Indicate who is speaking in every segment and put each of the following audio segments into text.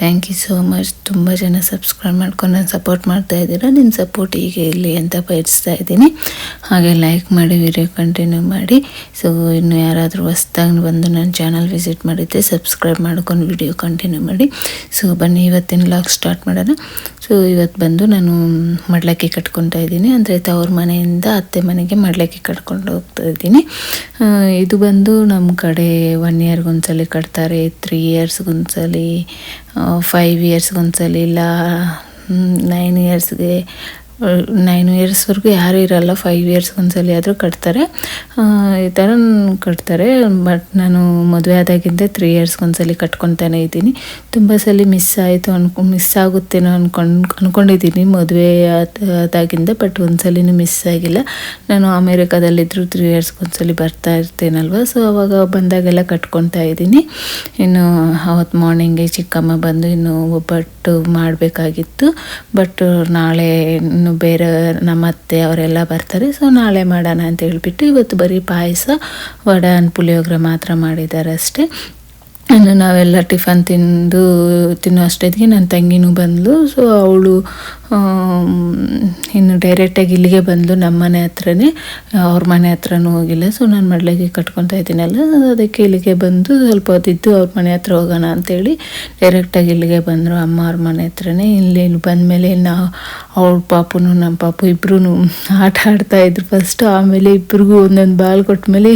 Speaker 1: thank you so much ತುಂಬ ಜನ subscribe ಮಾಡ್ಕೊಂಡು ನಾನು ಸಪೋರ್ಟ್ ಮಾಡ್ತಾ ಇದ್ದೀರಾ? ನಿಮ್ಮ ಸಪೋರ್ಟ್ ಹೀಗೆ ಇರಲಿ ಅಂತ ಬಯಸ್ತಾ ಇದ್ದೀನಿ. ಹಾಗೆ ಲೈಕ್ ಮಾಡಿ ವಿಡಿಯೋ ಕಂಟಿನ್ಯೂ ಮಾಡಿ. ಸೊ ಇನ್ನು ಯಾರಾದರೂ ಹೊಸ್ದಾಗಿ ಬಂದು ನನ್ನ ಚಾನಲ್ ವಿಸಿಟ್ ಮಾಡಿದ್ದೆ ಸಬ್ಸ್ಕ್ರೈಬ್ ಮಾಡ್ಕೊಂಡು ವಿಡಿಯೋ ಕಂಟಿನ್ಯೂ ಮಾಡಿ. ಸೊ ಬನ್ನಿ, ಇವತ್ತಿನ ಲಾಗ್ ಸ್ಟಾರ್ಟ್ ಮಾಡೋಣ. ಸೊ ಇವತ್ತು ಬಂದು ನಾನು ಮಡ್ಲಕ್ಕಿ ಕಟ್ಕೊತಾ ಇದ್ದೀನಿ. ಅಂದರೆ ತವ್ರ ಮನೆಯಿಂದ ಅತ್ತೆ ಮನೆಗೆ ಮಡ್ಲಕ್ಕಿ ಕಟ್ಕೊಂಡು ಹೋಗ್ತಾ ಇದ್ದೀನಿ. ಇದು ಬಂದು ನಮ್ಮ ಕಡೆ ಒನ್ ಇಯರ್ಗೊಂದ್ಸಲಿ ಕಟ್ತಾರೆ ತ್ರೀ ಇಯರ್ಸ್ಗೊಂದ್ಸಲಿ ಫೈವ್ ಇಯರ್ಸ್ಗೊಂದ್ಸಲಿ ಇಲ್ಲ ನೈನ್ ಇಯರ್ಸ್ಗೆ ನೈನ್ ಇಯರ್ಸ್ವರೆಗೂ ಯಾರೂ ಇರಲ್ಲ. ಫೈವ್ ಇಯರ್ಸ್ಗೆ ಒಂದ್ಸಲಿ ಆದರೂ ಕಟ್ತಾರೆ. ಈ ಥರ ಕಟ್ತಾರೆ. ಬಟ್ ನಾನು ಮದುವೆ ಆದಾಗಿಂದ ತ್ರೀ ಇಯರ್ಸ್ಗೆ ಒಂದ್ಸಲಿ ಕಟ್ಕೊತಾನೆ ಇದ್ದೀನಿ. ತುಂಬ ಸಲ ಮಿಸ್ ಆಯಿತು ಅನ್ಕೊ ಮಿಸ್ ಆಗುತ್ತೇನೋ ಅನ್ಕೊಂಡು ಅಂದ್ಕೊಂಡಿದ್ದೀನಿ ಮದುವೆ ಆದಾಗಿಂದ. ಬಟ್ ಒಂದ್ಸಲಿನೂ ಮಿಸ್ ಆಗಿಲ್ಲ. ನಾನು ಅಮೇರಿಕಾದಲ್ಲಿದ್ದರೂ ತ್ರೀ ಇಯರ್ಸ್ಗೆ ಒಂದ್ಸಲಿ ಬರ್ತಾ ಇರ್ತೇನಲ್ವ? ಸೊ ಅವಾಗ ಬಂದಾಗೆಲ್ಲ ಕಟ್ಕೊತಾ ಇದ್ದೀನಿ. ಇನ್ನು ಅವತ್ತು ಮಾರ್ನಿಂಗೇ ಚಿಕ್ಕಮ್ಮ ಬಂದು ಇನ್ನು ಒಬ್ಬಟ್ಟು ಮಾಡಬೇಕಾಗಿತ್ತು. ಬಟ್ ನಾಳೆ ಬೇರೆ ನಮ್ಮ ಅತ್ತೆ ಅವರೆಲ್ಲ ಬರ್ತಾರೆ. ಸೊ ನಾಳೆ ಮಾಡೋಣ ಅಂತ ಹೇಳ್ಬಿಟ್ಟು ಇವತ್ತು ಬರೀ ಪಾಯಸ, ವಡೆ ಪುಳಿಯೋಗರೆ ಮಾತ್ರ ಮಾಡಿದ್ದಾರೆ ಅಷ್ಟೇ. ಇನ್ನು ನಾವೆಲ್ಲ ಟಿಫನ್ ತಿಂದು ತಿನ್ನೋ ಅಷ್ಟೊತ್ತಿಗೆ ನನ್ನ ತಂಗಿನೂ ಬಂದಳು ಸೊ ಅವಳು ಇನ್ನು ಡೈರೆಕ್ಟಾಗಿ ಇಲ್ಲಿಗೆ ಬಂದು ನಮ್ಮ ಮನೆ ಹತ್ರನೇ, ಅವ್ರ ಮನೆ ಹತ್ರನೂ ಹೋಗಿಲ್ಲ. ಸೊ ನಾನು ಮಡ್ಲಿಗೆ ಕಟ್ಕೊತಾ ಇದ್ದೀನಲ್ಲ, ಅದಕ್ಕೆ ಇಲ್ಲಿಗೆ ಬಂದು ಸ್ವಲ್ಪ ಹೊತ್ತಿದ್ದು ಅವ್ರ ಮನೆ ಹತ್ರ ಹೋಗೋಣ ಅಂತೇಳಿ ಡೈರೆಕ್ಟಾಗಿ ಇಲ್ಲಿಗೆ ಬಂದರು. ಅಮ್ಮ ಅವ್ರ ಮನೆ ಹತ್ರನೇ. ಇಲ್ಲಿ ಇಲ್ಲಿ ಬಂದಮೇಲೆ ನಾವು ಅವ್ಳ ಪಾಪುನು ನಮ್ಮ ಪಾಪು ಇಬ್ಬರೂ ಆಟ ಆಡ್ತಾ ಇದ್ರು ಫಸ್ಟ್ ಆಮೇಲೆ ಇಬ್ರಿಗೂ ಒಂದೊಂದು ಬಾಲ್ ಕೊಟ್ಮೇಲೆ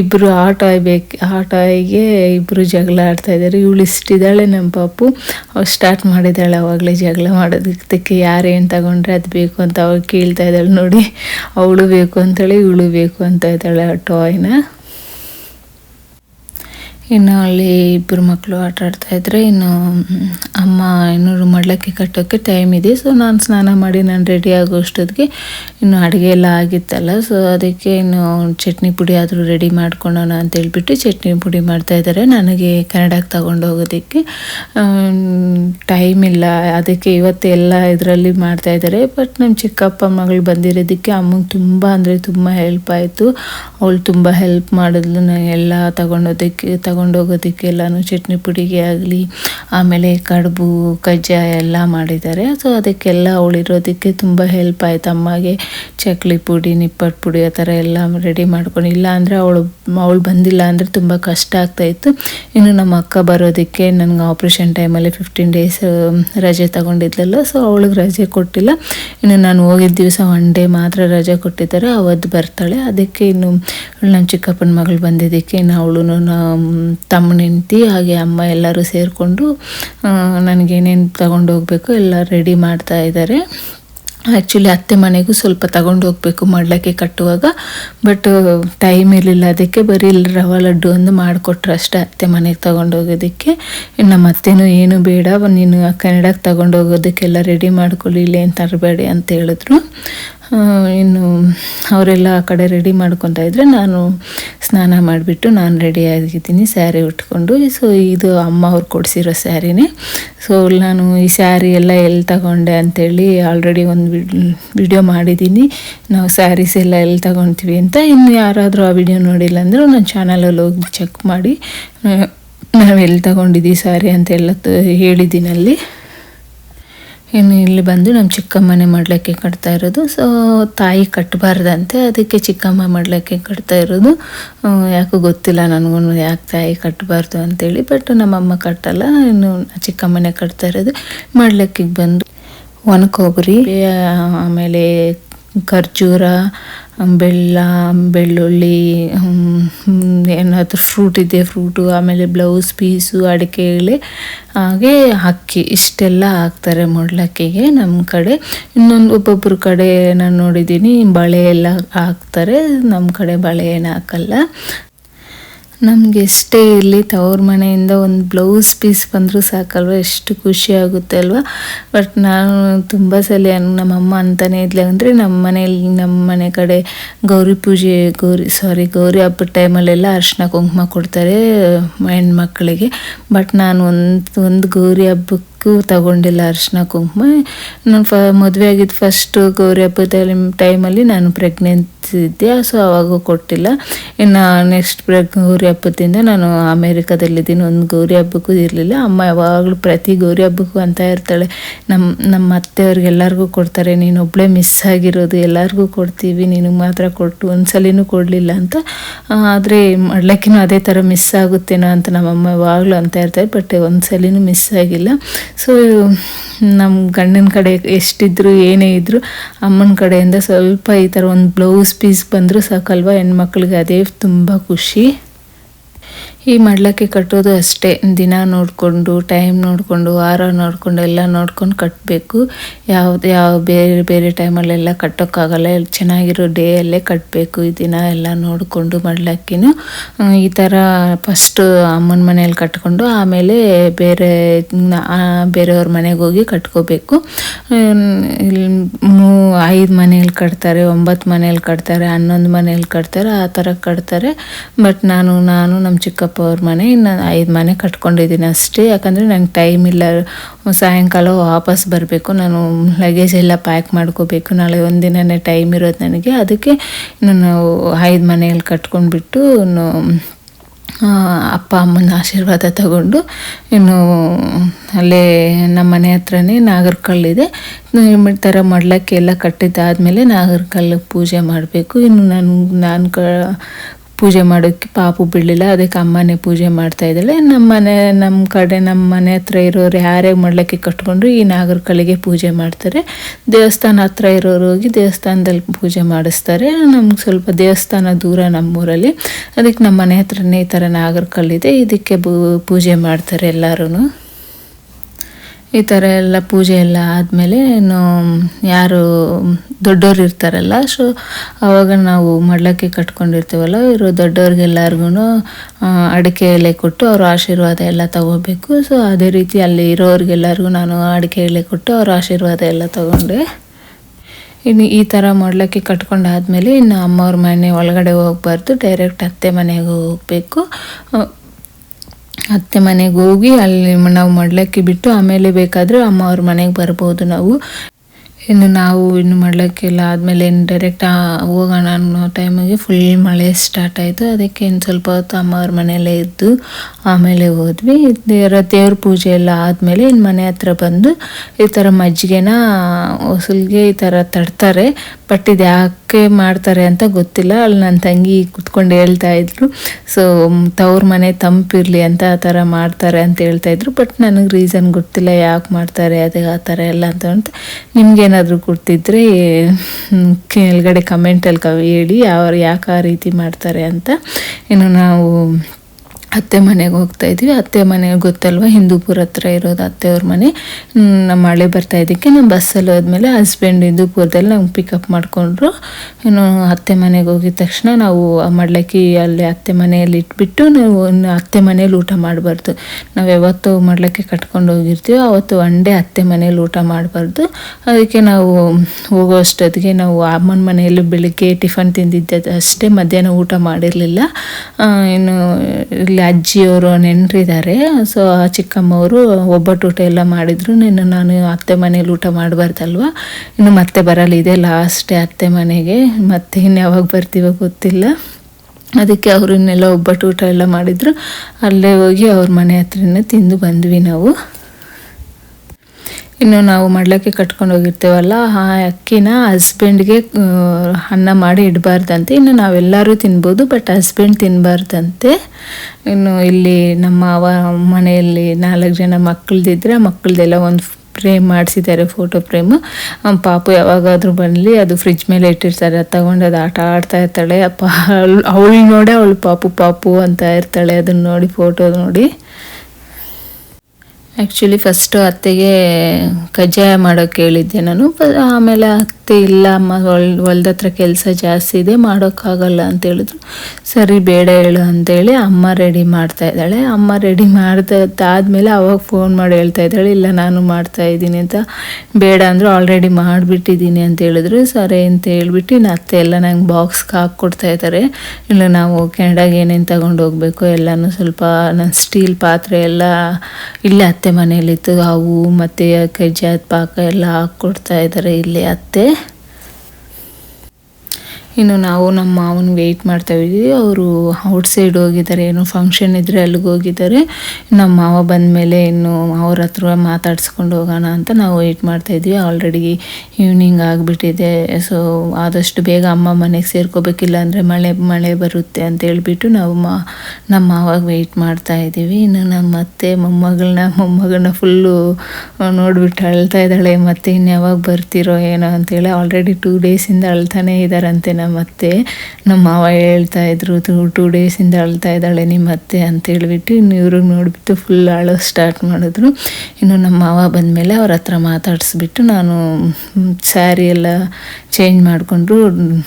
Speaker 1: ಇಬ್ಬರು ಆಟ ಆಯ್ಬೇಕು, ಆಟ ಆಗಿ ಇಬ್ಬರು ಜಗಳ ಆಡ್ತಾ ಇದ್ದಾರೆ ಇವಳು ಇಷ್ಟಿದ್ದಾಳೆ ನಮ್ಮ ಪಾಪು. ಅವ್ರು ಸ್ಟಾರ್ಟ್ ಮಾಡಿದ್ದಾಳೆ ಅವಾಗಲೇ ಜಗಳ ಮಾಡೋದಕ್ಕೆ. ಯಾರು ಏನು ತಗೊಂಡ್ರೆ ಅದು ಬೇಕು ಅಂತ ಅವಳು ಕೇಳ್ತಾ ಇದ್ದಾಳೆ, ನೋಡಿ, ಅವಳು ಬೇಕು ಅಂತೇಳಿ, ಇವಳು ಬೇಕು ಅಂತ ಇದ್ದಾಳೆ ಆ ಟಾಯ್ನ ಇನ್ನು ಅಲ್ಲಿ ಇಬ್ಬರು ಮಕ್ಕಳು ಆಟ ಆಡ್ತಾ ಇದ್ರೆ ಇನ್ನು ಅಮ್ಮ ಇನ್ನು ಮಡ್ಲಕ್ಕಿ ಕಟ್ಟೋಕ್ಕೆ ಟೈಮ್ ಇದೆ. ಸೊ ನಾನು ಸ್ನಾನ ಮಾಡಿ ನಾನು ರೆಡಿ ಆಗೋ ಅಷ್ಟೊತ್ತಿಗೆ ಇನ್ನು ಅಡುಗೆ ಎಲ್ಲ ಆಗಿತ್ತಲ್ಲ. ಸೊ ಅದಕ್ಕೆ ಇನ್ನು ಚಟ್ನಿ ಪುಡಿ ಆದರೂ ರೆಡಿ ಮಾಡ್ಕೊಳ್ಳೋಣ ಅಂತ ಹೇಳ್ಬಿಟ್ಟು ಚಟ್ನಿ ಪುಡಿ ಮಾಡ್ತಾ ಇದ್ದಾರೆ. ನನಗೆ ಕನ್ನಡಕ್ಕೆ ತಗೊಂಡು ಹೋಗೋದಕ್ಕೆ ಟೈಮ್ ಇಲ್ಲ. ಅದಕ್ಕೆ ಇವತ್ತು ಎಲ್ಲ ಇದರಲ್ಲಿ ಮಾಡ್ತಾ ಇದ್ದಾರೆ. ಬಟ್ ನಮ್ಮ ಚಿಕ್ಕಪ್ಪ ಮಗಳು ಬಂದಿರೋದಕ್ಕೆ ಅಮ್ಮಂಗೆ ತುಂಬ ಅಂದರೆ ತುಂಬ ಹೆಲ್ಪ್ ಆಯಿತು. ಅವಳು ತುಂಬ ಹೆಲ್ಪ್ ಮಾಡಿದ್ಲು. ನಾನು ಎಲ್ಲ ತಗೊಂಡೋದಕ್ಕೆ ತಗೊಂಡೋಗೋದಕ್ಕೆ ಎಲ್ಲನೂ ಚಟ್ನಿ ಪುಡಿಗೆ ಆಗಲಿ, ಆಮೇಲೆ ಕಡುಬು, ಕಜ್ಜಾಯ ಎಲ್ಲ ಮಾಡಿದ್ದಾರೆ. ಸೊ ಅದಕ್ಕೆಲ್ಲ ಅವಳಿರೋದಕ್ಕೆ ತುಂಬ ಹೆಲ್ಪ್ ಆಯ್ತು. ಅಮ್ಮಗೆ ಚಕ್ಲಿ ಪುಡಿ, ನಿಪ್ಪಟ್ ಪುಡಿ ಆ ಥರ ಎಲ್ಲ ರೆಡಿ ಮಾಡ್ಕೊಂಡು ಇಲ್ಲ ಅಂದರೆ ಅವಳು ಅವಳು ಬಂದಿಲ್ಲ ಅಂದರೆ ತುಂಬ ಕಷ್ಟ ಆಗ್ತಾಯಿತ್ತು ಇನ್ನು ನಮ್ಮ ಅಕ್ಕ ಬರೋದಕ್ಕೆ ನನಗೆ ಆಪ್ರೇಷನ್ ಟೈಮಲ್ಲಿ ಫಿಫ್ಟೀನ್ ಡೇಸ್ ರಜೆ ತಗೊಂಡಿದ್ಲಲ್ಲ ಸೊ ಅವಳಿಗೆ ರಜೆ ಕೊಟ್ಟಿಲ್ಲ. ಇನ್ನು ನಾನು ಹೋಗಿದ್ದ ದಿವಸ ಒನ್ ಡೇ ಮಾತ್ರ ರಜೆ ಕೊಟ್ಟಿದ್ದಾರೆ. ಅವತ್ತು ಬರ್ತಾಳೆ. ಅದಕ್ಕೆ ಇನ್ನು ನನ್ನ ಚಿಕ್ಕಪ್ಪನ ಮಗಳು ಬಂದಿದ್ದಕ್ಕೆ ಇನ್ನು ಅವಳು ತಮ್ಮನ ಹೆಂಡತಿ ಹಾಗೆ ಅಮ್ಮ ಎಲ್ಲರೂ ಸೇರಿಕೊಂಡು ನನಗೇನೇನು ತಗೊಂಡು ಹೋಗಬೇಕು ಎಲ್ಲ ರೆಡಿ ಮಾಡ್ತಾ ಇದ್ದಾರೆ. ಆ್ಯಕ್ಚುಲಿ ಅತ್ತೆ ಮನೆಗೂ ಸ್ವಲ್ಪ ತಗೊಂಡು ಹೋಗಬೇಕು ಮಾಡ್ಲಿಕ್ಕೆ ಕಟ್ಟುವಾಗ ಬಟ್ ಟೈಮ್ ಇರಲಿಲ್ಲ ಅದಕ್ಕೆ ಬರೀ ರವೆ ಲಡ್ಡು ಒಂದು ಮಾಡಿಕೊಟ್ರು ಅಷ್ಟೇ ಅತ್ತೆ ಮನೆಗೆ ತಗೊಂಡೋಗೋದಕ್ಕೆ ನಮ್ಮ ಅತ್ತೆನೂ ಏನು ಬೇಡ, ನೀನು ಕನ್ನಡಕ್ಕೆ ತಗೊಂಡು ಹೋಗೋದಕ್ಕೆಲ್ಲ ರೆಡಿ ಮಾಡ್ಕೊಳ್ಳಿ ಇಲ್ಲೇನು ತರಬೇಡಿ ಅಂತ ಹೇಳಿದ್ರು. ಇನ್ನು ಅವರೆಲ್ಲ ಆ ಕಡೆ ರೆಡಿ ಮಾಡ್ಕೊತಾ ಇದ್ರೆ ನಾನು ಸ್ನಾನ ಮಾಡಿಬಿಟ್ಟು ನಾನು ರೆಡಿ ಆಗಿದ್ದೀನಿ ಸ್ಯಾರಿ ಉಟ್ಕೊಂಡು. ಸೊ ಇದು ಅಮ್ಮ ಅವ್ರು ಕೊಡಿಸಿರೋ ಸ್ಯಾರಿನೇ ಸೊ ನಾನು ಈ ಸ್ಯಾರಿ ಎಲ್ಲ ಎಲ್ಲಿ ತಗೊಂಡೆ ಅಂತೇಳಿ ಆಲ್ರೆಡಿ ಒಂದು ವಿಡಿಯೋ ಮಾಡಿದ್ದೀನಿ. ನಾವು ಸ್ಯಾರೀಸ್ ಎಲ್ಲ ಎಲ್ಲಿ ತಗೊತೀವಿ ಅಂತ ಇನ್ನು ಯಾರಾದರೂ ಆ ವಿಡಿಯೋ ನೋಡಿಲ್ಲ ಅಂದರೆ ನನ್ನ ಚಾನಲಲ್ಲಿ ಹೋಗಿ ಚೆಕ್ ಮಾಡಿ ನಾವು ಎಲ್ಲಿ ತಗೊಂಡಿದ್ದೀವಿ ಸ್ಯಾರಿ ಅಂತೆಲ್ಲ ಹೇಳಿದ್ದೀನಲ್ಲಿ. ಇನ್ನು ಇಲ್ಲಿ ಬಂದು ನಮ್ಮ ಚಿಕ್ಕಮ್ಮನೆ ಮಾಡಲಿಕ್ಕೆ ಕಟ್ತಾ ಇರೋದು. ಸೊ ತಾಯಿ ಕಟ್ಟಬಾರ್ದಂತೆ ಅದಕ್ಕೆ ಚಿಕ್ಕಮ್ಮ ಮಾಡಲಿಕ್ಕೆ ಕಟ್ತಾ ಇರೋದು. ಯಾಕೋ ಗೊತ್ತಿಲ್ಲ ನನಗೂ ಯಾಕೆ ತಾಯಿ ಕಟ್ಟಬಾರ್ದು ಅಂತೇಳಿ. ಬಟ್ ನಮ್ಮಮ್ಮ ಕಟ್ಟಲ್ಲ, ಇನ್ನು ಚಿಕ್ಕಮ್ಮನೆ ಕಟ್ತಾ ಇರೋದು. ಮಾಡಲಿಕ್ಕೆ ಬಂದು ಒಣ ಕೊಬ್ಬರಿ ಆಮೇಲೆ ಖರ್ಜೂರ ಬೆಲ್ಲ ಬೆಳ್ಳುಳ್ಳಿ ಏನಾದರೂ ಫ್ರೂಟ್ ಇದೆ ಫ್ರೂಟು ಆಮೇಲೆ ಬ್ಲೌಸ್ ಪೀಸು ಅಡಿಕೆ ಹಾಗೆ ಅಕ್ಕಿ, ಇಷ್ಟೆಲ್ಲ ಹಾಕ್ತಾರೆ ಮೊಡ್ಲಕ್ಕಿಗೆ ನಮ್ಮ ಕಡೆ. ಇನ್ನೊಂದು ಒಬ್ಬೊಬ್ಬರ ಕಡೆ ನಾನು ನೋಡಿದ್ದೀನಿ ಬಳೆ ಎಲ್ಲ ಹಾಕ್ತಾರೆ ನಮ್ಮ ಕಡೆ ಬಳೆ ಏನು ಹಾಕಲ್ಲ. ನಮ್ಗೆ ಎಷ್ಟೇ ಇರಲಿ, ತವ್ರ ಮನೆಯಿಂದ ಒಂದು ಬ್ಲೌಸ್ ಪೀಸ್ ಬಂದರೂ ಸಾಕಲ್ವ? ಎಷ್ಟು ಖುಷಿ ಆಗುತ್ತೆ ಅಲ್ವಾ? ಬಟ್ ನಾನು ತುಂಬ ಸಲ ನಮ್ಮಮ್ಮ ಅಂತಲೇ ಇದ್ಲ ಅಂದರೆ ನಮ್ಮ ಮನೆಯಲ್ಲಿ ನಮ್ಮ ಮನೆ ಕಡೆ ಗೌರಿ ಪೂಜೆ, ಗೌರಿ ಸಾರಿ ಗೌರಿ ಹಬ್ಬದ ಟೈಮಲ್ಲೆಲ್ಲ ಅರ್ಶಿನ ಕುಂಕುಮ ಕೊಡ್ತಾರೆ ಹೆಣ್ಮಕ್ಳಿಗೆ. ಬಟ್ ನಾನು ಒಂದು ಒಂದು ಗೌರಿ ಹಬ್ಬಕ್ಕೆ ಯಾವುದಕ್ಕೂ ತಗೊಂಡಿಲ್ಲ ಅರಿಶಿನ ಕುಂಕುಮ. ನಾನು ಫ, ಮದುವೆ ಆಗಿದ್ದು ಫಸ್ಟು ಗೌರಿ ಹಬ್ಬದ ಟೈಮಲ್ಲಿ ನಾನು ಪ್ರೆಗ್ನೆಂಟ್ ಇದ್ದೆ ಸೊ ಅವಾಗೂ ಕೊಟ್ಟಿಲ್ಲ. ಇನ್ನು ನೆಕ್ಸ್ಟ್ ಪ್ರೆಗ್ ಗೌರಿ ಹಬ್ಬದಿಂದ ನಾನು ಅಮೇರಿಕಾದಲ್ಲಿದ್ದೀನಿ. ಒಂದು ಗೌರಿ ಹಬ್ಬಕ್ಕೂ ಇರಲಿಲ್ಲ. ಅಮ್ಮ ಯಾವಾಗಲೂ ಪ್ರತಿ ಗೌರಿ ಹಬ್ಬಕ್ಕೂ ಅಂತ ಇರ್ತಾಳೆ. ನಮ್ಮ ನಮ್ಮ ಅತ್ತೆಯವ್ರಿಗೆ ಎಲ್ಲರಿಗೂ ಕೊಡ್ತಾರೆ, ನೀನು ಒಬ್ಬಳೇ ಮಿಸ್ ಆಗಿರೋದು, ಎಲ್ಲರಿಗೂ ಕೊಡ್ತೀವಿ ನಿನಗೆ ಮಾತ್ರ ಕೊಟ್ಟು ಒಂದ್ಸಲಿನೂ ಕೊಡಲಿಲ್ಲ ಅಂತ. ಆದರೆ ಮಾಡ್ಲಿಕ್ಕಿನೂ ಅದೇ ಥರ ಮಿಸ್ ಆಗುತ್ತೇನೋ ಅಂತ ನಮ್ಮಮ್ಮ ಯಾವಾಗಲೂ ಅಂತ ಇರ್ತಾರೆ ಬಟ್ ಒಂದ್ಸಲಿನೂ ಮಿಸ್ ಆಗಿಲ್ಲ. ಸೊ ನಮ್ಮ ಗಂಡನ ಕಡೆ ಎಷ್ಟಿದ್ರು, ಏನೇ ಇದ್ದರೂ ಅಮ್ಮನ ಕಡೆಯಿಂದ ಸ್ವಲ್ಪ ಈ ಥರ ಒಂದು ಬ್ಲೌಸ್ ಪೀಸ್ ಬಂದರೂ ಸಾಕಲ್ವ? ಹೆಣ್ಮಕ್ಳಿಗೆ ಅದೇ ತುಂಬ ಖುಷಿ. ಈ ಮಡ್ಲಕ್ಕಿ ಕಟ್ಟೋದು ಅಷ್ಟೇ. ದಿನ ನೋಡಿಕೊಂಡು ಟೈಮ್ ನೋಡಿಕೊಂಡು, ವಾರ ನೋಡಿಕೊಂಡು, ಎಲ್ಲ ನೋಡ್ಕೊಂಡು ಕಟ್ಟಬೇಕು ಯಾವ್ದು, ಯಾವ ಬೇರೆ ಬೇರೆ ಟೈಮಲ್ಲೆಲ್ಲ ಕಟ್ಟೋಕ್ಕಾಗಲ್ಲ. ಚೆನ್ನಾಗಿರೋ ಡೇಯಲ್ಲೇ ಕಟ್ಟಬೇಕು ಈ ದಿನ ಎಲ್ಲ ನೋಡಿಕೊಂಡು ಮಡ್ಲಕ್ಕಿನೂ. ಈ ಥರ ಫಸ್ಟು ಅಮ್ಮನ ಮನೆಯಲ್ಲಿ ಕಟ್ಕೊಂಡು, ಆಮೇಲೆ ಬೇರೆ ಬೇರೆಯವ್ರ ಮನೆಗೆ ಹೋಗಿ ಕಟ್ಕೋಬೇಕು. ಮೂ, ಐದು ಮನೆಯಲ್ಲಿ ಕಟ್ತಾರೆ, ಒಂಬತ್ತು ಮನೆಯಲ್ಲಿ ಕಟ್ತಾರೆ, ಹನ್ನೊಂದು ಮನೆಯಲ್ಲಿ ಕಟ್ತಾರೆ, ಆ ಥರ ಕಟ್ತಾರೆ. ಬಟ್ ನಾನು ನಾನು ನಮ್ಮ ಚಿಕ್ಕಪ್ಪ ಅವ್ರ ಮನೆ, ಇನ್ನು ಐದು ಮನೆ ಕಟ್ಕೊಂಡಿದ್ದೀನಿ ಅಷ್ಟೇ. ಯಾಕಂದರೆ ನಂಗೆ ಟೈಮ್ ಇಲ್ಲ. ಸಾಯಂಕಾಲ ವಾಪಸ್ ಬರಬೇಕು. ನಾನು ಲಗೇಜ್ ಎಲ್ಲ ಪ್ಯಾಕ್ ಮಾಡ್ಕೋಬೇಕು. ನಾಳೆ ಒಂದಿನನೇ ಟೈಮ್ ಇರೋದು ನನಗೆ. ಅದಕ್ಕೆ ನಾನು ಐದು ಮನೆಯಲ್ಲಿ ಕಟ್ಕೊಂಡ್ಬಿಟ್ಟು ಅಪ್ಪ ಅಮ್ಮನ ಆಶೀರ್ವಾದ ತಗೊಂಡು ಇನ್ನು ಅಲ್ಲೇ ನಮ್ಮ ಮನೆ ಹತ್ರನೇ ನಾಗರಕಲ್ಲಿದೆ ಈ ಥರ ಮಡ್ಲಕ್ಕೆ ಎಲ್ಲ ಕಟ್ಟಿದ್ದಾದಮೇಲೆ ನಾಗರಕಲ್ಲು ಪೂಜೆ ಮಾಡಬೇಕು. ಇನ್ನು ನಾನು ನಾನು ಕ ಪೂಜೆ ಮಾಡೋಕ್ಕೆ ಪಾಪು ಬಿಡಲಿಲ್ಲ, ಅದಕ್ಕೆ ಅಮ್ಮನೇ ಪೂಜೆ ಮಾಡ್ತಾ ಇದ್ದಾಳೆ. ನಮ್ಮ ಮನೆ, ನಮ್ಮ ಕಡೆ, ನಮ್ಮ ಮನೆ ಹತ್ರ ಇರೋರು ಯಾರೇ ಮಾಡ್ಲಿಕ್ಕೆ ಕಟ್ಕೊಂಡ್ರು ಈ ನಾಗರಕಲ್ಲಿಗೆ ಪೂಜೆ ಮಾಡ್ತಾರೆ. ದೇವಸ್ಥಾನ ಹತ್ರ ಇರೋರು ಹೋಗಿ ದೇವಸ್ಥಾನದಲ್ಲಿ ಪೂಜೆ ಮಾಡಿಸ್ತಾರೆ. ನಮ್ಗೆ ಸ್ವಲ್ಪ ದೇವಸ್ಥಾನ ದೂರ ನಮ್ಮೂರಲ್ಲಿ. ಅದಕ್ಕೆ ನಮ್ಮ ಮನೆ ಹತ್ರನೇ ಈ ಥರ ನಾಗರಕಲ್ಲಿದೆ. ಇದಕ್ಕೆ ಪೂಜೆ ಮಾಡ್ತಾರೆ ಎಲ್ಲರೂ ಈ ಥರ ಎಲ್ಲ ಪೂಜೆ ಎಲ್ಲ ಆದಮೇಲೆ ಯಾರು ದೊಡ್ಡವ್ರು ಇರ್ತಾರಲ್ಲ ಸೊ ಆವಾಗ ನಾವು ಮಡ್ಲಕ್ಕಿ ಕಟ್ಕೊಂಡಿರ್ತೀವಲ್ಲ, ಇವರು ದೊಡ್ಡವ್ರಿಗೆಲ್ಲರಿಗೂ ಅಡಿಕೆ ಎಲೆ ಕೊಟ್ಟು ಅವ್ರ ಆಶೀರ್ವಾದ ಎಲ್ಲ ತಗೋಬೇಕು. ಸೊ ಅದೇ ರೀತಿ ಅಲ್ಲಿ ಇರೋರಿಗೆಲ್ಲರಿಗೂ ನಾನು ಅಡಿಕೆ ಎಲೆ ಕೊಟ್ಟು ಅವ್ರ ಆಶೀರ್ವಾದ ಎಲ್ಲ ತಗೊಂಡೆ. ಇನ್ನು ಈ ಥರ ಮಾಡ್ಲಕ್ಕೆ ಕಟ್ಕೊಂಡಾದ್ಮೇಲೆ ಇನ್ನು ಅಮ್ಮವ್ರ ಮನೆ ಒಳಗಡೆ ಹೋಗ್ಬಾರ್ದು ಡೈರೆಕ್ಟ್ ಅತ್ತೆ ಮನೆಗೆ ಹೋಗಬೇಕು. ಅತ್ತೆ ಮನೆಗೆ ಹೋಗಿ ಅಲ್ಲಿ ನಾವು ಮಡ್ಲಕ್ಕಿ ಬಿಟ್ಟು ಆಮೇಲೆ ಬೇಕಾದರೆ ಅಮ್ಮ ಅವ್ರ ಮನೆಗೆ ಬರ್ಬೋದು ನಾವು. ಇನ್ನು ನಾವು ಇನ್ನು ಮಾಡ್ಲಿಕ್ಕೆಲ್ಲ. ಆದಮೇಲೆ ಇನ್ನು ಡೈರೆಕ್ಟ್ ಹೋಗೋಣ ಅನ್ನೋ ಟೈಮಿಗೆ ಫುಲ್ ಮಳೆ ಸ್ಟಾರ್ಟ್ ಆಯಿತು. ಅದಕ್ಕೆ ಇನ್ನು ಸ್ವಲ್ಪ ಹೊತ್ತು ಅಮ್ಮವ್ರ ಮನೆಯಲ್ಲೇ ಇದ್ದು ಆಮೇಲೆ ಹೋದ್ವಿ. ದೇವರ, ದೇವ್ರ ಪೂಜೆ ಎಲ್ಲ ಆದಮೇಲೆ ಇನ್ನು ಮನೆ ಹತ್ರ ಬಂದು ಈ ಥರ ಮಜ್ಜಿಗೆನ, ಹೊಸಲ್ಗೆ ಈ ಥರ ತಡ್ತಾರೆ ಬಟ್ ಇದು ಯಾಕೆ ಮಾಡ್ತಾರೆ ಅಂತ ಗೊತ್ತಿಲ್ಲ. ಅಲ್ಲಿ ನನ್ನ ತಂಗಿ ಕುತ್ಕೊಂಡು ಹೇಳ್ತಾ ಇದ್ರು. ಸೊ ತವ್ರ ಮನೆ ತಂಪಿರಲಿ ಅಂತ ಆ ಥರ ಮಾಡ್ತಾರೆ ಅಂತ ಹೇಳ್ತಾ ಇದ್ರು. ಬಟ್ ನನಗೆ ರೀಸನ್ ಗೊತ್ತಿಲ್ಲ ಯಾಕೆ ಮಾಡ್ತಾರೆ, ಅದೇ ಆ ಥರ ಎಲ್ಲ ಅಂತ ಅಂತ ನಿಮ್ಗೇನಾದರೂ ಕೊಡ್ತಿದ್ರೆ ಕೆಳಗಡೆ ಕಮೆಂಟಲ್ಲಿ ಕ ಹೇಳಿ ಅವ್ರು ಯಾಕೆ ಆ ರೀತಿ ಮಾಡ್ತಾರೆ ಅಂತ. ಇನ್ನು ನಾವು ಅತ್ತೆ ಮನೆಗೆ ಹೋಗ್ತಾ ಇದ್ವಿ ಅತ್ತೆ ಮನೆ ಗೊತ್ತಲ್ವ, ಹಿಂದೂಪುರ ಹತ್ರ ಇರೋದು ಅತ್ತೆಯವ್ರ ಮನೆ. ನಮ್ಮ ಮಳೆ ಬರ್ತಾ ಇದ್ದಕ್ಕೆ ನಮ್ಮ ಬಸ್ಸಲ್ಲಿ ಹೋದ್ಮೇಲೆ ಹಸ್ಬೆಂಡ್ ಹಿಂದೂಪುರದಲ್ಲಿ ನಮ್ಗೆ ಪಿಕಪ್ ಮಾಡಿಕೊಂಡ್ರು. ಇನ್ನು ಅತ್ತೆ ಮನೆಗೆ ಹೋಗಿದ ತಕ್ಷಣ ನಾವು ಮಡ್ಲಕ್ಕಿ ಅಲ್ಲಿ ಅತ್ತೆ ಮನೆಯಲ್ಲಿ ಇಟ್ಬಿಟ್ಟು ನಾವು ಅತ್ತೆ ಮನೇಲಿ ಊಟ ಮಾಡಬಾರ್ದು. ನಾವು ಯಾವತ್ತು ಮಡ್ಲಕ್ಕಿ ಕಟ್ಕೊಂಡು ಹೋಗಿರ್ತೀವೋ, ಅವತ್ತು ಒಂಡೆ ಅತ್ತೆ ಮನೇಲಿ ಊಟ ಮಾಡಬಾರ್ದು. ಅದಕ್ಕೆ ನಾವು ಹೋಗೋ ಅಷ್ಟೊತ್ತಿಗೆ ನಾವು ಅಮ್ಮನ ಮನೆಯಲ್ಲಿ ಬೆಳಿಗ್ಗೆ ಟಿಫನ್ ತಿಂದಿದ್ದೆ ಅಷ್ಟೇ, ಮಧ್ಯಾಹ್ನ ಊಟ ಮಾಡಿರಲಿಲ್ಲ. ಇನ್ನು ಇಲ್ಲಿ ಅಜ್ಜಿಯವರು ನೆಂಟರಿದ್ದಾರೆ. ಸೊ ಆ ಚಿಕ್ಕಮ್ಮವರು ಒಬ್ಬಟ್ಟು ಊಟ ಎಲ್ಲ ಮಾಡಿದ್ರು. ನಿನ್ನ ನಾನು ಅತ್ತೆ ಮನೇಲಿ ಊಟ ಮಾಡಬಾರ್ದಲ್ವ? ಇನ್ನು ಮತ್ತೆ ಬರಲ್ಲ. ಇದೆ ಲಾಸ್ಟೇ ಅತ್ತೆ ಮನೆಗೆ. ಮತ್ತೆ ಇನ್ನು ಯಾವಾಗ ಬರ್ತೀವೋ ಗೊತ್ತಿಲ್ಲ. ಅದಕ್ಕೆ ಅವರು ಇನ್ನೆಲ್ಲ ಒಬ್ಬಟ್ಟು ಊಟ ಎಲ್ಲ ಮಾಡಿದ್ರು. ಅಲ್ಲೇ ಹೋಗಿ ಅವ್ರ ಮನೆ ಹತ್ರನೇ ತಿಂದು ಬಂದ್ವಿ ನಾವು. ಇನ್ನು ನಾವು ಮಾಡ್ಲಕ್ಕೆ ಕಟ್ಕೊಂಡು ಹೋಗಿರ್ತೇವಲ್ಲ, ಆ ಅಕ್ಕಿನ ಹಸ್ಬೆಂಡ್ಗೆ ಅನ್ನ ಮಾಡಿ ಇಡಬಾರ್ದಂತೆ. ಇನ್ನು ನಾವೆಲ್ಲರೂ ತಿನ್ಬೋದು ಬಟ್ ಹಸ್ಬೆಂಡ್ ತಿನ್ನಬಾರ್ದಂತೆ ಇನ್ನು ಇಲ್ಲಿ ನಮ್ಮ ಅವ ಮನೆಯಲ್ಲಿ ನಾಲ್ಕು ಜನ ಮಕ್ಕಳದಿದ್ರೆ ಮಕ್ಕಳದೆಲ್ಲ ಒಂದು ಫ್ರೇಮ್ ಮಾಡಿಸಿದ್ದಾರೆ ಫೋಟೋ ಫ್ರೇಮು. ಪಾಪು ಯಾವಾಗಾದರೂ ಬರಲಿ ಅದು ಫ್ರಿಜ್ ಮೇಲೆ ಇಟ್ಟಿರ್ತಾರೆ, ಅದು ತಗೊಂಡು ಅದು ಆಟ ಆಡ್ತಾ ಇರ್ತಾಳೆ. ಅಪ್ಪ, ಅವಳು ನೋಡೇ ಅವಳು ಪಾಪು ಪಾಪು ಅಂತ ಇರ್ತಾಳೆ. ಅದನ್ನು ನೋಡಿ ಫೋಟೋ ನೋಡಿ. ಆ್ಯಕ್ಚುಲಿ ಫಸ್ಟು ಅತ್ತೆಗೆ ಕಜ್ಜಾಯ ಮಾಡೋಕ್ಕೆ ಹೇಳಿದ್ದೆ ನಾನು. ಆಮೇಲೆ ಮತ್ತೆ ಇಲ್ಲ, ಅಮ್ಮ ಹೊಲ್ ಹೊಲ್ದ ಹತ್ರ ಕೆಲಸ ಜಾಸ್ತಿ ಇದೆ, ಮಾಡೋಕ್ಕಾಗಲ್ಲ ಅಂತ ಹೇಳಿದ್ರು. ಸರಿ, ಬೇಡ ಹೇಳು ಅಂತೇಳಿ ಅಮ್ಮ ರೆಡಿ ಮಾಡ್ತಾ ಇದ್ದಾಳೆ. ಅಮ್ಮ ರೆಡಿ ಮಾಡ್ತಾ ಆದಮೇಲೆ ಅವಾಗ ಫೋನ್ ಮಾಡಿ ಹೇಳ್ತಾ ಇದ್ದಾಳೆ, ಇಲ್ಲ, ನಾನು ಮಾಡ್ತಾ ಇದ್ದೀನಿ ಅಂತ. ಬೇಡ ಅಂದರು ಆಲ್ರೆಡಿ ಮಾಡಿಬಿಟ್ಟಿದ್ದೀನಿ ಅಂತ ಹೇಳಿದ್ರು. ಸರಿ ಅಂತ ಹೇಳ್ಬಿಟ್ಟು ನನ್ನ ಅತ್ತೆ ಎಲ್ಲ ನಂಗೆ ಬಾಕ್ಸ್ಗೆ ಹಾಕ್ಕೊಡ್ತಾ ಇದ್ದಾರೆ. ಇಲ್ಲ, ನಾವು ಕೆನಡಾಗೆ ಏನೇನು ತಗೊಂಡು ಹೋಗಬೇಕು, ಎಲ್ಲನೂ ಸ್ವಲ್ಪ ನನ್ನ ಸ್ಟೀಲ್ ಪಾತ್ರೆ ಎಲ್ಲ ಇಲ್ಲೇ ಅತ್ತೆ ಮನೆಯಲ್ಲಿತ್ತು ಅವು ಮತ್ತು ಕಜ್ಜಾದ ಪಾಕ ಎಲ್ಲ ಹಾಕ್ಕೊಡ್ತಾ ಇದ್ದಾರೆ ಇಲ್ಲಿ ಅತ್ತೆ. ಇನ್ನು ನಾವು ನಮ್ಮ ಮಾವನ ವೆಯ್ಟ್ ಮಾಡ್ತಾ ಇದ್ದೀವಿ. ಅವರು ಔಟ್ ಸೈಡ್ ಹೋಗಿದ್ದಾರೆ, ಏನೋ ಫಂಕ್ಷನ್ ಇದ್ದರೆ ಅಲ್ಲಿಗೆ ಹೋಗಿದ್ದಾರೆ. ನಮ್ಮ ಮಾವ ಬಂದಮೇಲೆ ಇನ್ನು ಅವ್ರ ಹತ್ರ ಮಾತಾಡ್ಸ್ಕೊಂಡು ಹೋಗೋಣ ಅಂತ ನಾವು ವೆಯ್ಟ್ ಮಾಡ್ತಾ ಇದ್ವಿ ಆಲ್ರೆಡಿ ಈವ್ನಿಂಗ್ ಆಗಿಬಿಟ್ಟಿದೆ ಸೊ ಆದಷ್ಟು ಬೇಗ ಅಮ್ಮ ಮನೆಗೆ ಸೇರ್ಕೋಬೇಕಿಲ್ಲ ಅಂದರೆ ಮಳೆ ಮಳೆ ಬರುತ್ತೆ ಅಂತ ಹೇಳ್ಬಿಟ್ಟು ನಾವು ಮಾ, ನಮ್ಮ ಮಾವಾಗ ವೆಯ್ಟ್ ಮಾಡ್ತಾ ಇದ್ದೀವಿ. ಇನ್ನು ನಮ್ಮ ಅತ್ತೆ, ಮೊಮ್ಮಗಳನ್ನ ಮೊಮ್ಮಗಳನ್ನ ಫುಲ್ಲು ನೋಡಿಬಿಟ್ಟು ಅಳ್ತಾ ಇದ್ದಾಳೆ. ಮತ್ತೆ ಇನ್ನು ಯಾವಾಗ ಬರ್ತಿರೋ ಏನೋ ಅಂತೇಳಿ ಆಲ್ರೆಡಿ ಟೂ ಡೇಸಿಂದ ಅಳ್ತಾನೆ ಇದ್ದಾರಂತೆ ನಮ್ಮ ಅತ್ತೆ ನಮ್ಮ ಮಾವ ಹೇಳ್ತಾ ಇದ್ರು ಟೂ ಟೂ ಡೇಸಿಂದ ಅಳ್ತಾ ಇದ್ದಾಳೆ ನಿಮ್ಮ ಅತ್ತೆ ಅಂತ ಹೇಳ್ಬಿಟ್ಟು ಇನ್ನು ಇವ್ರಿಗೆ ನೋಡಿಬಿಟ್ಟು ಫುಲ್ ಅಳೋ ಸ್ಟಾರ್ಟ್ ಮಾಡಿದ್ರು. ಇನ್ನು ನಮ್ಮ ಮಾವ ಬಂದಮೇಲೆ ಅವ್ರ ಹತ್ರ ಮಾತಾಡಿಸ್ಬಿಟ್ಟು ನಾನು ಸ್ಯಾರಿ ಎಲ್ಲ ಚೇಂಜ್ ಮಾಡಿಕೊಂಡು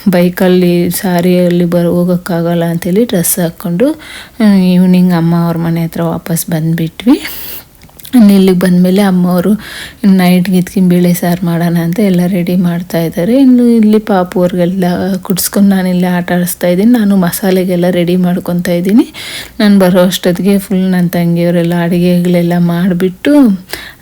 Speaker 1: ಬೈಕಲ್ಲಿ ಸ್ಯಾರಿಯಲ್ಲಿ ಬರೋ ಹೋಗೋಕ್ಕಾಗಲ್ಲ ಅಂತೇಳಿ ಡ್ರೆಸ್ ಹಾಕ್ಕೊಂಡು ಈವ್ನಿಂಗ್ ಅಮ್ಮ ಅವ್ರ ಮನೆ ಹತ್ರ ವಾಪಸ್ ಬಂದುಬಿಟ್ವಿ. ಇಲ್ಲಿಗೆ ಬಂದಮೇಲೆ ಅಮ್ಮವರು ನೈಟ್ ಗಿದ್ಕಿನ ಬೇಳೆ ಸಾರು ಮಾಡೋಣ ಅಂತ ಎಲ್ಲ ರೆಡಿ ಮಾಡ್ತಾ ಇದ್ದಾರೆ. ಇನ್ನು ಇಲ್ಲಿ ಪಾಪುವರ್ಗೆಲ್ಲ ಕುಡ್ಸ್ಕೊಂಡು ಇಲ್ಲಿ ಆಟ ಆಡಿಸ್ತಾ ಇದ್ದೀನಿ. ನಾನು ಮಸಾಲೆಗೆಲ್ಲ ರೆಡಿ ಮಾಡ್ಕೊತಾ ಇದ್ದೀನಿ. ನಾನು ಬರೋ ಅಷ್ಟೊತ್ತಿಗೆ ಫುಲ್ ನನ್ನ ತಂಗಿಯವರೆಲ್ಲ ಅಡುಗೆಗಳೆಲ್ಲ ಮಾಡಿಬಿಟ್ಟು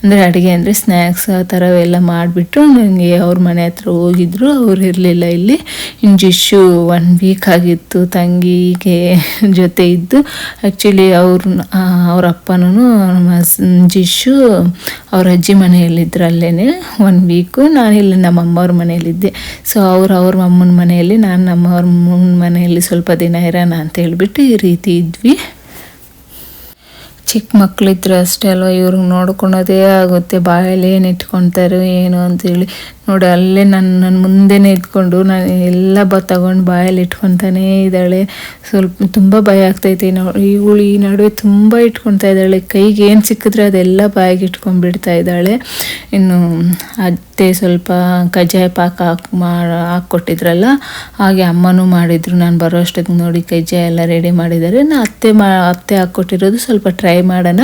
Speaker 1: ಅಂದರೆ ಅಡುಗೆ ಅಂದರೆ ಸ್ನ್ಯಾಕ್ಸ್ ಆ ಥರ ಎಲ್ಲ ಮಾಡಿಬಿಟ್ಟು ನನಗೆ ಅವ್ರ ಮನೆ ಹತ್ರ ಹೋಗಿದ್ರು, ಅವ್ರು ಇರಲಿಲ್ಲ ಇಲ್ಲಿ. ಇನ್ನು ಜಿಶು ಒನ್ ವೀಕ್ ಆಗಿತ್ತು ತಂಗಿಗೆ ಜೊತೆ ಇದ್ದು. ಆ್ಯಕ್ಚುಲಿ ಅವ್ರ ಅವ್ರ ಅಪ್ಪನೂ ಜಿಶು ಅವ್ರ ಅಜ್ಜಿ ಮನೆಯಲ್ಲಿದ್ದರು ಅಲ್ಲೇ ಒನ್ ವೀಕು ನಾನು ಇಲ್ಲಿ ನಮ್ಮ ಅಮ್ಮವ್ರ ಮನೆಯಲ್ಲಿದ್ದೆ. ಸೊ ಅವ್ರು, ಅವ್ರ ಅಮ್ಮನ ಮನೆಯಲ್ಲಿ, ನಾನು ನಮ್ಮ ಮನೆಯಲ್ಲಿ ಸ್ವಲ್ಪ ದಿನ ಇರೋಣ ಅಂತ ಹೇಳ್ಬಿಟ್ಟು ಈ ರೀತಿ ಇದ್ವಿ. ಚಿಕ್ಕ ಮಕ್ಕಳಿದ್ರು ಅಷ್ಟೇ ಅಲ್ವ? ಇವ್ರಿಗೆ ನೋಡ್ಕೊಳ್ಳೋದೇ ಆಗುತ್ತೆ. ಬಾಯಲ್ಲಿ ಏನು ಇಟ್ಕೊತಾರೆ ಏನು ಅಂತೇಳಿ. ನೋಡಿ, ಅಲ್ಲೇ ನನ್ನ ನನ್ನ ಮುಂದೆನೇ ಇದ್ಕೊಂಡು ನಾನು ಎಲ್ಲ ಬ ತಗೊಂಡು ಬಾಯಲ್ಲಿ ಇಟ್ಕೊತಾನೇ ಇದ್ದಾಳೆ. ಸ್ವಲ್ಪ ತುಂಬ ಭಯ ಆಗ್ತೈತೆ. ನೋಡಿ ಇವಳು ಈ ನಡುವೆ ತುಂಬ ಇಟ್ಕೊತಾ ಇದ್ದಾಳೆ. ಕೈಗೆ ಏನು ಸಿಕ್ಕಿದ್ರೆ ಅದೆಲ್ಲ ಬಾಯಿಗೆ ಇಟ್ಕೊಂಡ್ಬಿಡ್ತಾ ಇದ್ದಾಳೆ. ಇನ್ನು ಅತ್ತೆ ಸ್ವಲ್ಪ ಕಜ್ಜಾಯ ಪಾಕ ಹಾಕಿ ಮಾಡಿ ಹಾಕ್ಕೊಟ್ಟಿದ್ರಲ್ಲ, ಹಾಗೆ ಅಮ್ಮನೂ ಮಾಡಿದ್ರು. ನಾನು ಬರೋ ಅಷ್ಟೊತ್ತಿಗೆ ನೋಡಿ ಕಜ್ಜಾಯ ಎಲ್ಲ ರೆಡಿ ಮಾಡಿದ್ದಾರೆ. ನಾನು ಅತ್ತೆ ಮಾ, ಅತ್ತೆ ಹಾಕ್ಕೊಟ್ಟಿರೋದು ಸ್ವಲ್ಪ ಟ್ರೈ ಮಾಡೋಣ.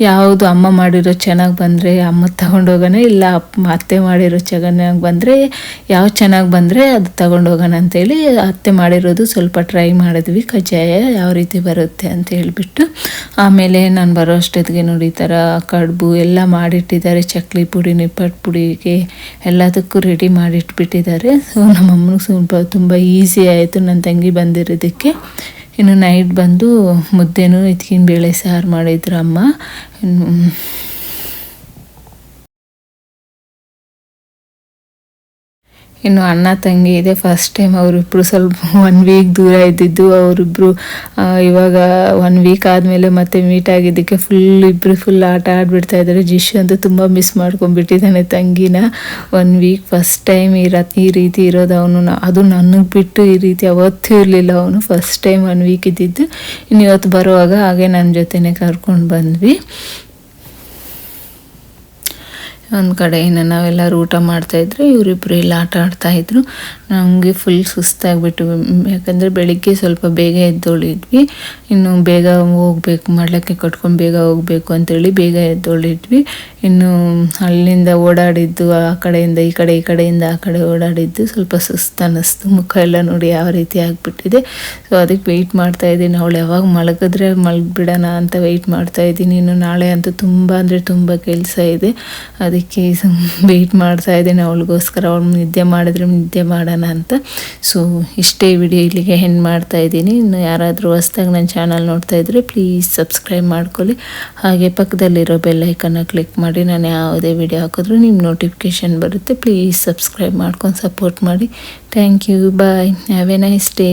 Speaker 1: ಯಾವುದು ಅಮ್ಮ ಮಾಡಿರೋ ಚೆನ್ನಾಗಿ ಬಂದರೆ ಅಮ್ಮ ತಗೊಂಡೋಗೋಣ, ಇಲ್ಲ ಅಪ್ಪ, ಅತ್ತೆ ಮಾಡಿರೋ ಚೆನ್ನಾಗಿ ಬಂದರೆ ಯಾವ ಚೆನ್ನಾಗಿ ಬಂದರೆ ಅದು ತಗೊಂಡೋಗೋಣ ಅಂತೇಳಿ ಅತ್ತೆ ಮಾಡಿರೋದು ಸ್ವಲ್ಪ ಟ್ರೈ ಮಾಡಿದ್ವಿ. ಕಜ್ಜಾಯ ಯಾವ ರೀತಿ ಬರುತ್ತೆ ಅಂತ ಹೇಳಿಬಿಟ್ಟು. ಆಮೇಲೆ ನಾನು ಬರೋ ಅಷ್ಟೊತ್ತಿಗೆ ನೋಡಿ ಈ ಥರ ಕಡುಬು ಎಲ್ಲ ಮಾಡಿಟ್ಟಿದ್ದಾರೆ. ಚಕ್ಲಿ ಪುಡಿ ನಿಪ್ಪಟ್ಟು ಪುಡಿಗೆ ಎಲ್ಲದಕ್ಕೂ ರೆಡಿ ಮಾಡಿಟ್ಬಿಟ್ಟಿದ್ದಾರೆ. ಸೊ, ನಮ್ಮಮ್ಮನಿಗೆ ಸ್ವಲ್ಪ ತುಂಬ ಈಸಿ ಆಯಿತು. ನನ್ನ ತಂಗಿ ಬಂದಿರೋದಕ್ಕೆ. ಇನ್ನು ನೈಟ್ ಬಂದು ಮುದ್ದೆನೂ ಇದ್ಕಿನ ಬೇಳೆ ಸಾರು ಮಾಡಿದ್ರು ಅಮ್ಮ ಇನ್ನು ಅಣ್ಣ ತಂಗಿ ಇದೆ ಫಸ್ಟ್ ಟೈಮ್ ಅವರಿಬ್ಬರು ಸ್ವಲ್ಪ ಒನ್ ವೀಕ್ ದೂರ ಇದ್ದಿದ್ದು ಅವರಿಬ್ಬರು ಇವಾಗ ಒನ್ ವೀಕ್ ಆದಮೇಲೆ ಮತ್ತೆ ಮೀಟ್ ಆಗಿದ್ದಕ್ಕೆ ಫುಲ್ ಇಬ್ಬರು ಫುಲ್ ಆಟ ಆಡ್ಬಿಡ್ತಾ ಇದ್ದಾರೆ. ಜಿಶು ಅಂತೂ ತುಂಬ ಮಿಸ್ ಮಾಡ್ಕೊಂಡ್ಬಿಟ್ಟಿದ್ದಾನೆ ತಂಗಿನ. ಒನ್ ವೀಕ್ ಫಸ್ಟ್ ಟೈಮ್ ಈ ಈ ರೀತಿ ಇರೋದು ಅವನು ಅದು ನನಗೆ ಬಿಟ್ಟು ಈ ರೀತಿ ಅವತ್ತೂ ಇರಲಿಲ್ಲ ಅವನು. ಫಸ್ಟ್ ಟೈಮ್ ಒನ್ ವೀಕ್ ಇದ್ದಿದ್ದು. ಇನ್ನು ಇವತ್ತು ಬರುವಾಗ ಹಾಗೆ ನನ್ನ ಜೊತೆನೇ ಕರ್ಕೊಂಡು ಬಂದ್ವಿ. ಒಂದು ಕಡೆಯಿಂದ ನಾವೆಲ್ಲರೂ ಊಟ ಮಾಡ್ತಾಯಿದ್ರೆ ಇವರಿಬ್ಬರು ಇಲ್ಲಿ ಆಟ ಆಡ್ತಾಯಿದ್ರು ನಮಗೆ ಫುಲ್ ಸುಸ್ತಾಗಿಬಿಟ್ಟು ಯಾಕಂದರೆ ಬೆಳಿಗ್ಗೆ ಸ್ವಲ್ಪ ಬೇಗ ಎದ್ದೊಳಿದ್ವಿ. ಇನ್ನು ಬೇಗ ಹೋಗ್ಬೇಕು, ಮಾಡಲಿಕ್ಕೆ ಕಟ್ಕೊಂಡು ಬೇಗ ಹೋಗಬೇಕು ಅಂತೇಳಿ ಬೇಗ ಎದ್ದೊಳಿದ್ವಿ. ಇನ್ನು ಅಲ್ಲಿಂದ ಓಡಾಡಿದ್ದು, ಆ ಕಡೆಯಿಂದ ಈ ಕಡೆ, ಈ ಕಡೆಯಿಂದ ಆ ಕಡೆ ಓಡಾಡಿದ್ದು ಸ್ವಲ್ಪ ಸುಸ್ತು ಅನ್ನಿಸ್ತು. ಮುಖ ಎಲ್ಲ ನೋಡಿ ಯಾವ ರೀತಿ ಆಗಿಬಿಟ್ಟಿದೆ. ಸೊ ಅದಕ್ಕೆ ವೆಯ್ಟ್ ಮಾಡ್ತಾ ಇದ್ದೀನಿ. ಅವಳು ಯಾವಾಗ ಮಲಗಿದ್ರೆ ಮಲಗಿಬಿಡೋಣ ಅಂತ ವೆಯ್ಟ್ ಮಾಡ್ತಾ ಇದ್ದೀನಿ. ಇನ್ನು ನಾಳೆ ಅಂತೂ ತುಂಬ ಅಂದರೆ ತುಂಬ ಕೆಲಸ ಇದೆ. ಅದಕ್ಕೆ ವೆಯ್ಟ್ ಮಾಡ್ತಾ ಇದ್ದೀನಿ. ಅವಳಿಗೋಸ್ಕರ ಅವಳು ನಿದ್ದೆ ಮಾಡಿದ್ರೆ ನಿದ್ದೆ ಮಾಡೋಣ ಅಂತ. ಸೊ ಇಷ್ಟೇ ವಿಡಿಯೋ ಇಲ್ಲಿಗೆ ಹೆಣ್ಣು ಮಾಡ್ತಾ ಇದ್ದೀನಿ. ಇನ್ನು ಯಾರಾದರೂ ಹೊಸ್ದಾಗಿ ನನ್ನ ಚಾನಲ್ ನೋಡ್ತಾ ಇದ್ದರೆ ಪ್ಲೀಸ್ ಸಬ್ಸ್ಕ್ರೈಬ್ ಮಾಡ್ಕೊಳ್ಳಿ. ಹಾಗೆ ಪಕ್ಕದಲ್ಲಿರೋ ಬೆಲ್ಲೈಕನ್ನ ಕ್ಲಿಕ್ ಮಾಡಿ. ನಾನು ಯಾವುದೇ ವಿಡಿಯೋ ಹಾಕಿದ್ರು ನಿಮ್ಮ ನೋಟಿಫಿಕೇಷನ್ ಬರುತ್ತೆ. ಪ್ಲೀಸ್ ಸಬ್ಸ್ಕ್ರೈಬ್ ಮಾಡ್ಕೊಂಡು ಸಪೋರ್ಟ್ ಮಾಡಿ. Thank you bye have a nice day